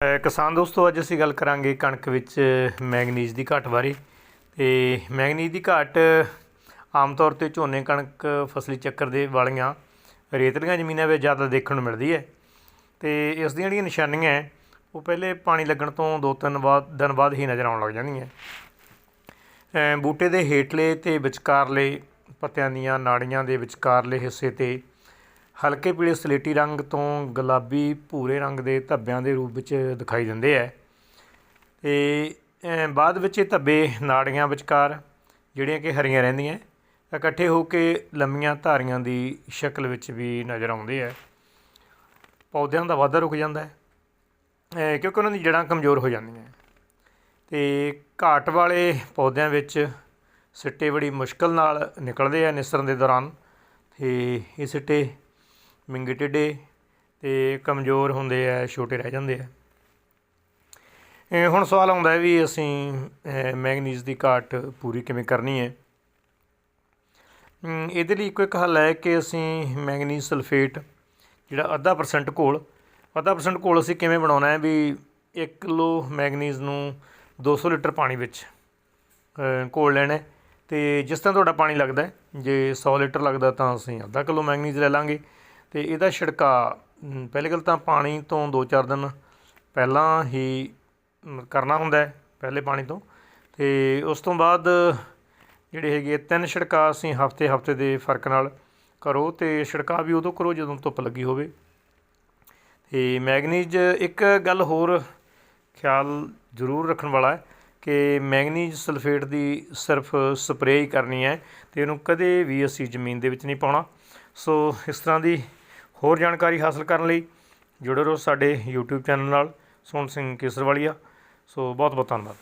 ਕਿਸਾਨ ਦੋਸਤੋ ਅੱਜ ਅਸੀਂ ਗੱਲ ਕਰਾਂਗੇ ਕਣਕ ਵਿੱਚ ਮੈਂਗਨੀਜ਼ ਦੀ ਘਾਟ ਬਾਰੇ। ਤੇ ਮੈਂਗਨੀਜ਼ ਦੀ ਘਾਟ ਆਮ ਤੌਰ ਤੇ ਝੋਨੇ ਕਣਕ ਫਸਲੀ ਚੱਕਰ ਦੇ ਵਾਲੀਆਂ ਰੇਤਲੀਆਂ ਜ਼ਮੀਨਾਂ ਵਿੱਚ ਜ਼ਿਆਦਾ ਦੇਖਣ ਨੂੰ ਮਿਲਦੀ ਹੈ। ਤੇ ਇਸ ਦੀਆਂ ਜਿਹੜੀਆਂ ਨਿਸ਼ਾਨੀਆਂ ਹੈ, ਉਹ ਪਹਿਲੇ ਪਾਣੀ ਲੱਗਣ ਤੋਂ ਦੋ ਤਿੰਨ ਬਾਅਦ ਦਿਨ ਬਾਅਦ ਹੀ ਨਜ਼ਰ ਆਉਣ ਲੱਗ ਜਾਂਦੀਆਂ ਬੂਟੇ ਦੇ ਹੇਠਲੇ ਤੇ ਵਿਚਕਾਰਲੇ ਪੱਤਿਆਂ ਦੀਆਂ ਨਾੜੀਆਂ ਦੇ ਵਿਚਕਾਰਲੇ ਹਿੱਸੇ ਤੇ ਹਲਕੇ ਪੀਲੇ ਸਲੇਟੀ ਰੰਗ ਤੋਂ ਗੁਲਾਬੀ ਭੂਰੇ ਰੰਗ ਦੇ ਧੱਬਿਆਂ ਦੇ ਰੂਪ ਵਿੱਚ ਦਿਖਾਈ ਦਿੰਦੇ ਹੈ ਤੇ ਬਾਅਦ ਵਿੱਚ ਇਹ ਧੱਬੇ ਨਾੜੀਆਂ ਵਿਚਕਾਰ, ਜਿਹੜੀਆਂ ਕਿ ਹਰੀਆਂ ਰਹਿੰਦੀਆਂ, ਇਕੱਠੇ ਹੋ ਕੇ ਲੰਮੀਆਂ ਧਾਰੀਆਂ ਦੀ ਸ਼ਕਲ ਵਿੱਚ ਵੀ ਨਜ਼ਰ ਆਉਂਦੇ ਹੈ ਪੌਦਿਆਂ ਦਾ ਵਾਧਾ ਰੁਕ ਜਾਂਦਾ ਹੈ ਕਿਉਂਕਿ ਉਹਨਾਂ ਦੀ ਜੜ੍ਹਾਂ ਕਮਜ਼ੋਰ ਹੋ ਜਾਂਦੀਆਂ ਤੇ ਘਾਟ ਵਾਲੇ ਪੌਦਿਆਂ ਵਿੱਚ ਸਿੱਟੇ ਬੜੀ ਮੁਸ਼ਕਲ ਨਾਲ ਨਿਕਲਦੇ ਆ ਨਿਸਰਨ ਦੇ ਦੌਰਾਨ, ਤੇ ਇਹ ਸਿੱਟੇ ਮਿੰਗੇ ਟੇਢੇ ਤੇ ਕਮਜ਼ੋਰ ਹੁੰਦੇ ਆ, ਛੋਟੇ ਰਹਿ ਜਾਂਦੇ ਆ। ਹੁਣ ਸਵਾਲ ਆਉਂਦਾ ਹੈ ਵੀ ਅਸੀਂ ਮੈਗਨੀਜ਼ ਦੀ ਘਾਟ ਪੂਰੀ ਕਿਵੇਂ ਕਰਨੀ ਹੈ? ਇਹਦੇ ਲਈ ਇੱਕੋ ਇੱਕ ਹੱਲ ਹੈ ਕਿ ਅਸੀਂ ਮੈਂਗਨੀਜ਼ ਸਲਫੇਟ, ਜਿਹੜਾ ਅੱਧਾ ਪਰਸੈਂਟ ਘੋਲ, ਅੱਧਾ ਪਰਸੈਂਟ ਘੋਲ ਅਸੀਂ ਕਿਵੇਂ ਬਣਾਉਣਾ ਹੈ ਵੀ 1 ਕਿਲੋ ਮੈਗਨੀਜ਼ ਨੂੰ 200 ਲੀਟਰ ਪਾਣੀ ਵਿੱਚ ਘੋਲ ਲੈਣਾ ਹੈ। ਤੇ ਜਿਸ ਤਰ੍ਹਾਂ ਤੁਹਾਡਾ ਪਾਣੀ ਲੱਗਦਾ ਜੇ 100 ਲੀਟਰ ਲੱਗਦਾ ਤਾਂ ਅਸੀਂ ਅੱਧਾ ਕਿਲੋ ਮੈਗਨੀਜ਼ ਲੈ ਲਾਂਗੇ। ਅਤੇ ਇਹਦਾ ਛਿੜਕਾ ਪਹਿਲੀ ਗੱਲ ਤਾਂ ਪਾਣੀ ਤੋਂ 2-4 ਦਿਨ ਪਹਿਲਾਂ ਹੀ ਕਰਨਾ ਹੁੰਦਾ ਪਹਿਲੇ ਪਾਣੀ ਤੋਂ। ਅਤੇ ਉਸ ਤੋਂ ਬਾਅਦ ਜਿਹੜੇ ਹੈਗੇ ਆ, ਤਿੰਨ ਛਿੜਕਾ ਅਸੀਂ ਹਫ਼ਤੇ ਹਫ਼ਤੇ ਦੇ ਫ਼ਰਕ ਨਾਲ ਕਰੋ ਤੇ ਛਿੜਕਾ ਵੀ ਉਦੋਂ ਕਰੋ ਜਦੋਂ ਧੁੱਪ ਲੱਗੀ ਹੋਵੇ। ਤੇ ਮੈਗਨੀਜ਼ ਇੱਕ ਗੱਲ ਹੋਰ ਖਿਆਲ ਜ਼ਰੂਰ ਰੱਖਣ ਵਾਲਾ ਹੈ ਕਿ ਮੈਗਨੀਜ਼ ਸਲਫੇਟ ਦੀ ਸਿਰਫ ਸਪਰੇਅ ਹੀ ਕਰਨੀ ਹੈ ਤੇ ਇਹਨੂੰ ਕਦੇ ਵੀ ਅਸੀਂ ਜ਼ਮੀਨ ਦੇ ਵਿੱਚ ਨਹੀਂ ਪਾਉਣਾ। ਸੋ ਇਸ ਤਰ੍ਹਾਂ ਦੀ ਹੋਰ ਜਾਣਕਾਰੀ ਹਾਸਲ ਕਰਨ ਲਈ ਜੁੜੇ ਰਹੋ ਸਾਡੇ YouTube ਚੈਨਲ ਨਾਲ, ਸੋਹਣ ਸਿੰਘ ਕੇਸਰਵਾਲੀਆ। ਸੋ ਬਹੁਤ ਬਹੁਤ ਧੰਨਵਾਦ।